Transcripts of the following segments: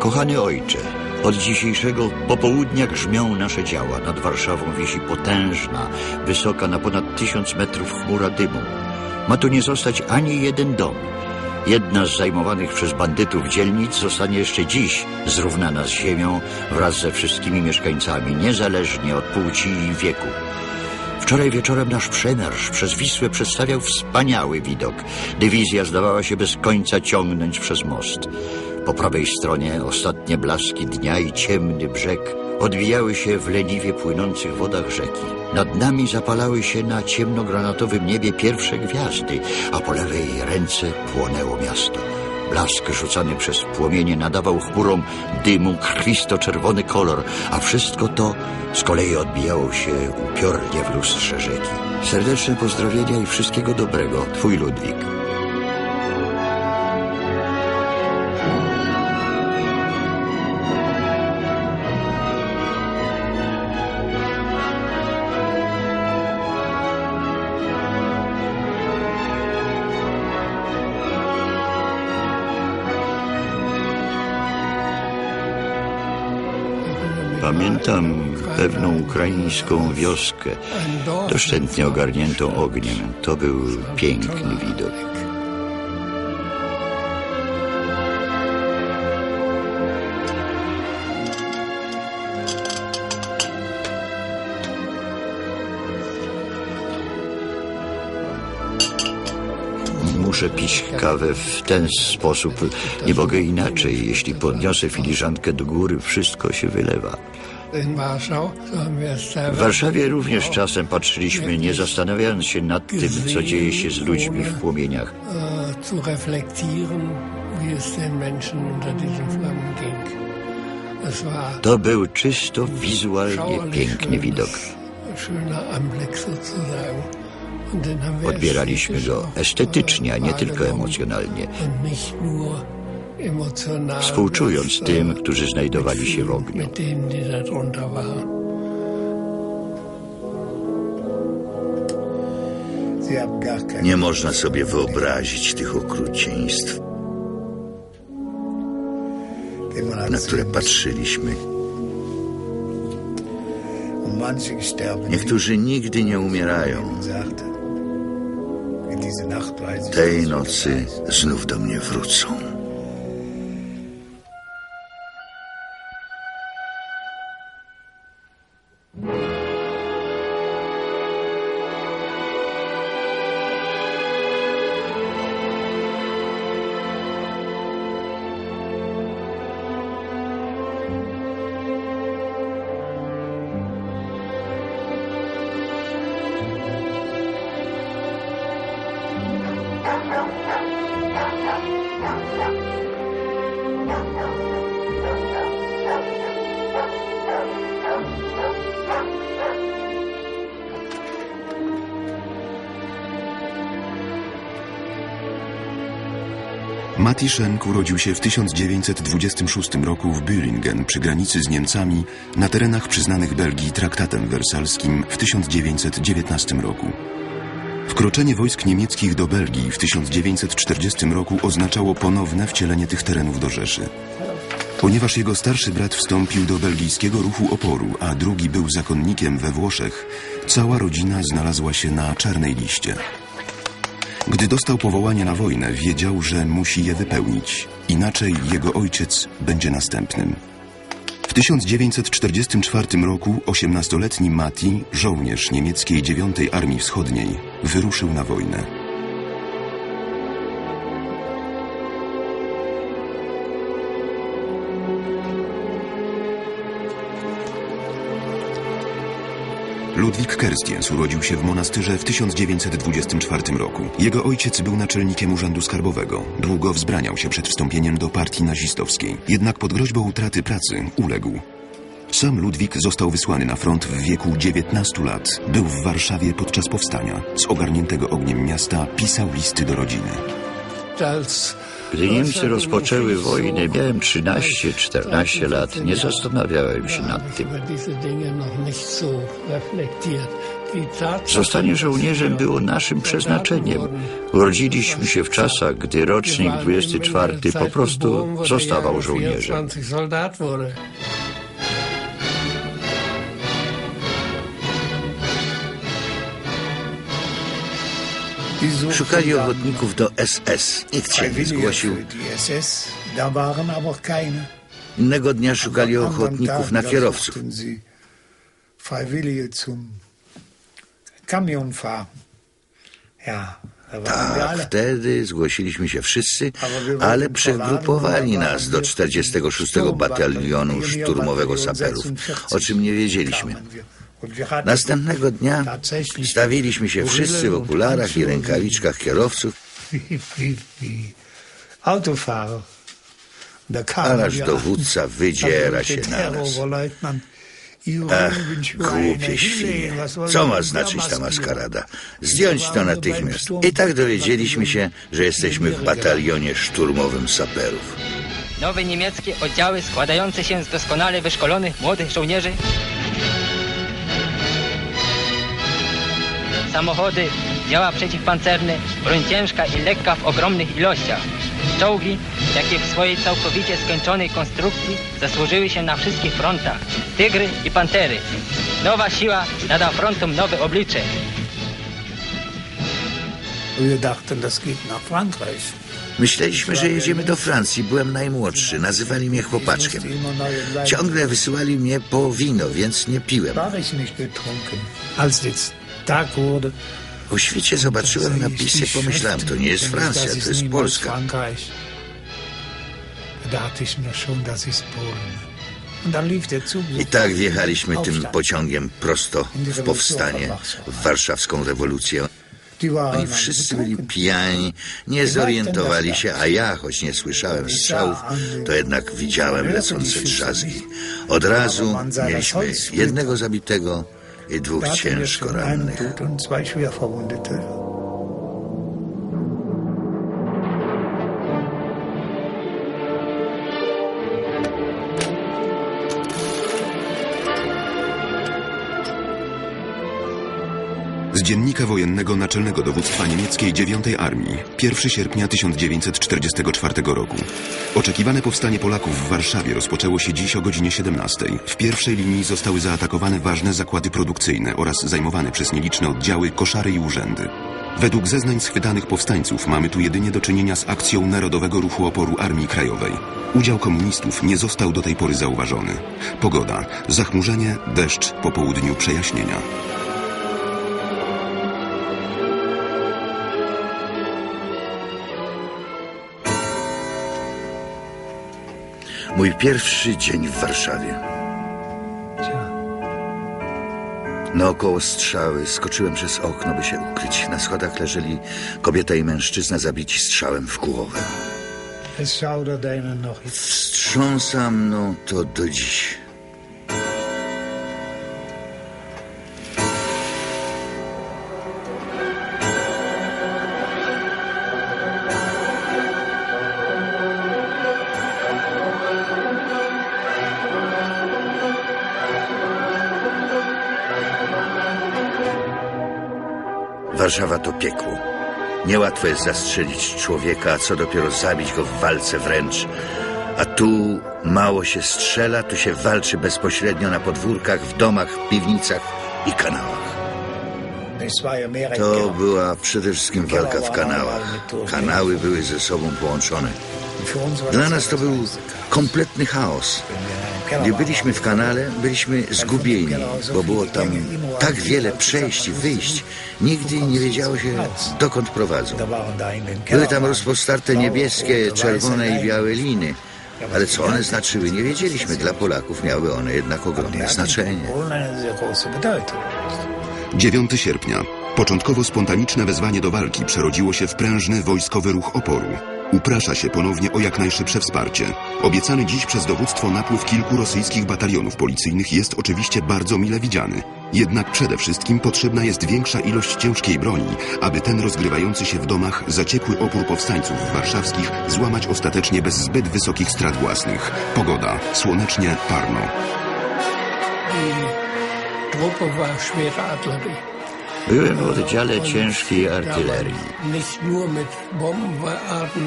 Kochany ojcze, od dzisiejszego popołudnia grzmią nasze działa. Nad Warszawą wisi potężna, wysoka na ponad tysiąc metrów chmura dymu. Ma tu nie zostać ani jeden dom. Jedna z zajmowanych przez bandytów dzielnic zostanie jeszcze dziś zrównana z ziemią wraz ze wszystkimi mieszkańcami, niezależnie od płci i wieku. Wczoraj wieczorem nasz przemarsz przez Wisłę przedstawiał wspaniały widok. Dywizja zdawała się bez końca ciągnąć przez most. Po prawej stronie ostatnie blaski dnia i ciemny brzeg odbijały się w leniwie płynących wodach rzeki. Nad nami zapalały się na ciemnogranatowym niebie pierwsze gwiazdy, a po lewej ręce płonęło miasto. Blask rzucany przez płomienie nadawał chmurom dymu krwisto-czerwony kolor, a wszystko to z kolei odbijało się upiornie w lustrze rzeki. Serdeczne pozdrowienia i wszystkiego dobrego. Twój Ludwik. Pamiętam pewną ukraińską wioskę, doszczętnie ogarniętą ogniem. To był piękny widok. Muszę pić kawę w ten sposób. Nie mogę inaczej. Jeśli podniosę filiżankę do góry, wszystko się wylewa. W Warszawie również czasem patrzyliśmy, nie zastanawiając się nad tym, co dzieje się z ludźmi w płomieniach. war To był czysto wizualnie piękny widok. Odbieraliśmy go estetycznie, a nie tylko emocjonalnie, współczując tym, którzy znajdowali się w ogniu. Nie można sobie wyobrazić tych okrucieństw, na które patrzyliśmy. Niektórzy nigdy nie umierają. Tej nocy znów do mnie wrócą. Mati Schenk urodził się w 1926 roku w Büringen przy granicy z Niemcami na terenach przyznanych Belgii traktatem wersalskim w 1919 roku. Wkroczenie wojsk niemieckich do Belgii w 1940 roku oznaczało ponowne wcielenie tych terenów do Rzeszy. Ponieważ jego starszy brat wstąpił do belgijskiego ruchu oporu, a drugi był zakonnikiem we Włoszech, cała rodzina znalazła się na czarnej liście. Gdy dostał powołanie na wojnę, wiedział, że musi je wypełnić. Inaczej jego ojciec będzie następnym. W 1944 roku 18-letni Mati, żołnierz niemieckiej 9 Armii Wschodniej, wyruszył na wojnę. Ludwik Kerstiens urodził się w monastyrze w 1924 roku. Jego ojciec był naczelnikiem urzędu skarbowego. Długo wzbraniał się przed wstąpieniem do partii nazistowskiej. Jednak pod groźbą utraty pracy uległ. Sam Ludwik został wysłany na front w wieku 19 lat. Był w Warszawie podczas powstania. Z ogarniętego ogniem miasta pisał listy do rodziny. Gdy Niemcy rozpoczęły wojnę, miałem 13-14 lat. Nie zastanawiałem się nad tym. Zostanie żołnierzem było naszym przeznaczeniem. Urodziliśmy się w czasach, gdy rocznik 24 po prostu zostawał żołnierzem. Szukali ochotników do SS. Nikt się nie zgłosił. Innego dnia szukali ochotników na kierowców. Tak, wtedy zgłosiliśmy się wszyscy, ale przegrupowali nas do 46 Batalionu Szturmowego Saperów, o czym nie wiedzieliśmy. Następnego dnia stawiliśmy się wszyscy w okularach i rękawiczkach kierowców, Autofahrer. Da kamen a nasz wir dowódca wydziera się na nas. Ach, głupie świnie. Co ma znaczyć ta maskarada? Zdjąć to natychmiast. I tak dowiedzieliśmy się, że jesteśmy w batalionie szturmowym saperów. Nowe niemieckie oddziały składające się z doskonale wyszkolonych młodych żołnierzy. Samochody, działa przeciwpancerne, broń ciężka i lekka w ogromnych ilościach. Czołgi, jakie w swojej całkowicie skończonej konstrukcji zasłużyły się na wszystkich frontach. Tygry i pantery. Nowa siła nada frontom nowe oblicze. Myśleliśmy, że jedziemy do Francji. Byłem najmłodszy. Nazywali mnie chłopaczkiem. Ciągle wysyłali mnie po wino, więc nie piłem. Wurde, Po świecie zobaczyłem napisy, pomyślałem, to nie jest Francja, to jest Polska. I tak wjechaliśmy tym pociągiem prosto w powstanie, w warszawską rewolucję. Oni alle wszyscy byli betrunken. pijani, nie zorientowali się, a ja, choć nie słyszałem strzałów, to jednak widziałem lecące drzazgi. Od razu mieliśmy jednego zabitego i dwóch ciężko rannych. Dziennika wojennego Naczelnego Dowództwa Niemieckiej IX Armii 1 sierpnia 1944 roku. Oczekiwane powstanie Polaków w Warszawie rozpoczęło się dziś o godzinie 17. W pierwszej linii zostały zaatakowane ważne zakłady produkcyjne oraz zajmowane przez nieliczne oddziały koszary i urzędy. Według zeznań schwytanych powstańców mamy tu jedynie do czynienia z akcją Narodowego Ruchu Oporu Armii Krajowej. Udział komunistów nie został do tej pory zauważony. Pogoda, zachmurzenie, deszcz, po południu przejaśnienia. Mój pierwszy dzień w Warszawie. Naokoło strzały skoczyłem przez okno, by się ukryć. Na schodach leżeli kobieta i mężczyzna zabici strzałem w głowę. Wstrząsa mną to do dziś. Warszawa to piekło. Niełatwo jest zastrzelić człowieka, a co dopiero zabić go w walce wręcz. A tu mało się strzela, tu się walczy bezpośrednio na podwórkach, w domach, piwnicach i kanałach. To była przede wszystkim walka w kanałach. Kanały były ze sobą połączone. Dla nas to był kompletny chaos. Gdy byliśmy w kanale, byliśmy zgubieni, bo było tam tak wiele przejść i wyjść. Nigdy nie wiedziało się, dokąd prowadzą. Były tam rozpostarte niebieskie, czerwone i białe liny. Ale co one znaczyły, nie wiedzieliśmy. Dla Polaków miały one jednak ogromne znaczenie. in Polen eine sehr große Bedeutung. 9 sierpnia. Początkowo spontaniczne wezwanie do walki przerodziło się w prężny wojskowy ruch oporu. Uprasza się ponownie o jak najszybsze wsparcie. Obiecany dziś przez dowództwo napływ kilku rosyjskich batalionów policyjnych jest oczywiście bardzo mile widziany. Jednak przede wszystkim potrzebna jest większa ilość ciężkiej broni, aby ten rozgrywający się w domach zaciekły opór powstańców warszawskich złamać ostatecznie bez zbyt wysokich strat własnych. Pogoda. Słonecznie, parno. Die Truppe war Artillerie. Byłem w oddziale ciężkiej artylerii.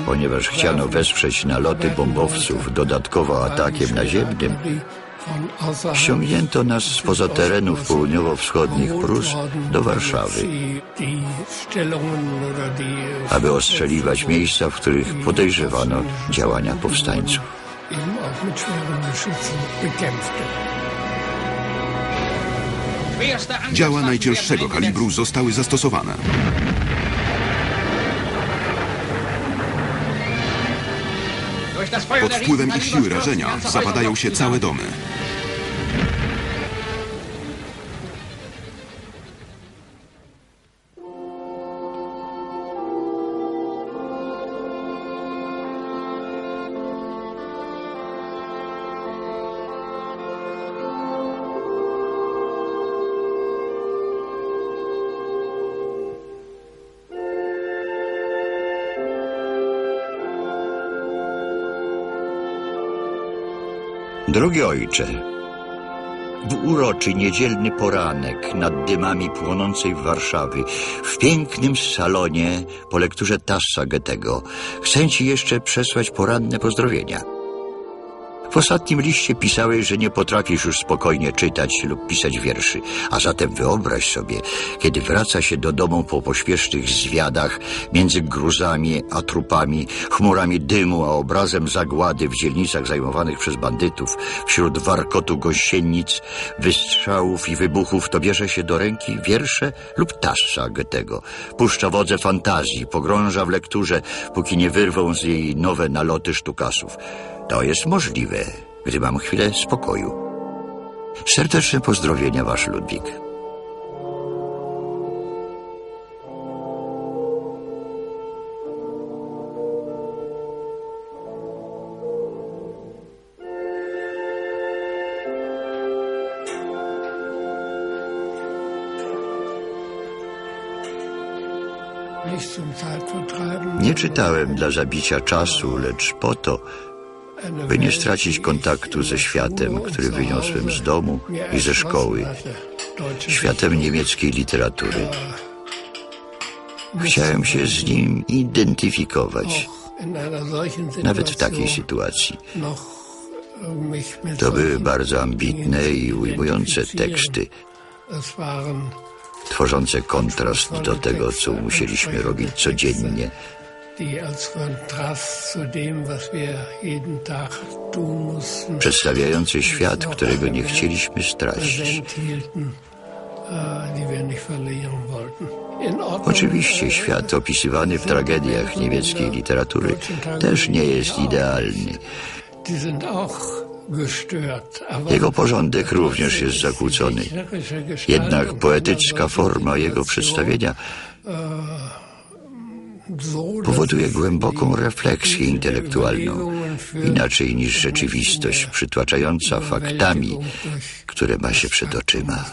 Ponieważ chciano wesprzeć naloty bombowców dodatkowo atakiem naziemnym, ściągnięto nas spoza terenów południowo-wschodnich Prus do Warszawy, aby ostrzeliwać miejsca, w których podejrzewano działania powstańców. Działa najcięższego kalibru zostały zastosowane. Pod wpływem ich siły rażenia zapadają się całe domy. Drogi ojcze, w uroczy niedzielny poranek nad dymami płonącej Warszawy, w pięknym salonie po lekturze Tassa Goethego, chcę ci jeszcze przesłać poranne pozdrowienia. W ostatnim liście pisałeś, że nie potrafisz już spokojnie czytać lub pisać wierszy, a zatem wyobraź sobie, kiedy wraca się do domu po pośpiesznych zwiadach między gruzami a trupami, chmurami dymu a obrazem zagłady w dzielnicach zajmowanych przez bandytów, wśród warkotu gościennic, wystrzałów i wybuchów, to bierze się do ręki wiersze lub tassa Goethego. Puszcza wodze fantazji, pogrąża w lekturze, póki nie wyrwą z jej nowe naloty sztukasów. To jest możliwe, gdy mam chwilę spokoju. Serdeczne pozdrowienia, wasz Ludwik. Nie czytałem dla zabicia czasu, lecz po to, by nie stracić kontaktu ze światem, który wyniosłem z domu i ze szkoły, światem niemieckiej literatury. Chciałem się z nim identyfikować, nawet w takiej sytuacji. To były bardzo ambitne i ujmujące teksty, tworzące kontrast do tego, co musieliśmy robić codziennie. Przedstawiające świat, którego nie chcieliśmy stracić. äh, Oczywiście äh, świat opisywany w tragediach niemieckiej literatury też nie jest idealny. Jego porządek również jest zakłócony. Jednak poetycka forma jego przedstawienia dass powoduje głęboką refleksję intelektualną, inaczej niż rzeczywistość przytłaczająca faktami, które ma się przed oczyma.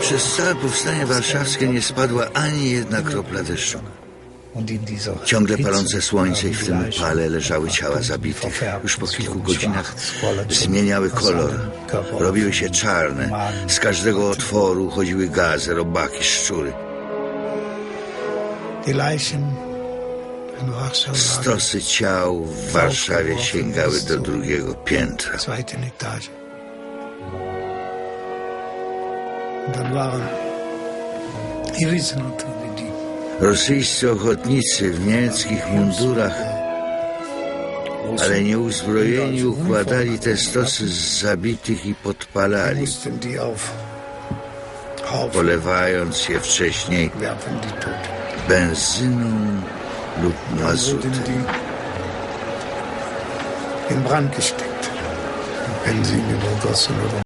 Przez całe powstanie warszawskie nie spadła ani jedna kropla deszczu. Und Ciągle palące słońce i w tym Leichen leżały ciała ab- zabitych. Już po kilku godzinach zmieniały kolor. Robiły się czarne. Z każdego otworu chodziły gazy, robaki, szczury. Stosy ciał w Warszawie sięgały do drugiego piętra. Und dann waren natürlich die Rosyjscy ochotnicy w niemieckich mundurach, ale nieuzbrojeni układali te stosy z zabitych i podpalali, polewając je wcześniej benzyną lub mazutem. in Brand gesteckt. Benzin übergossen oder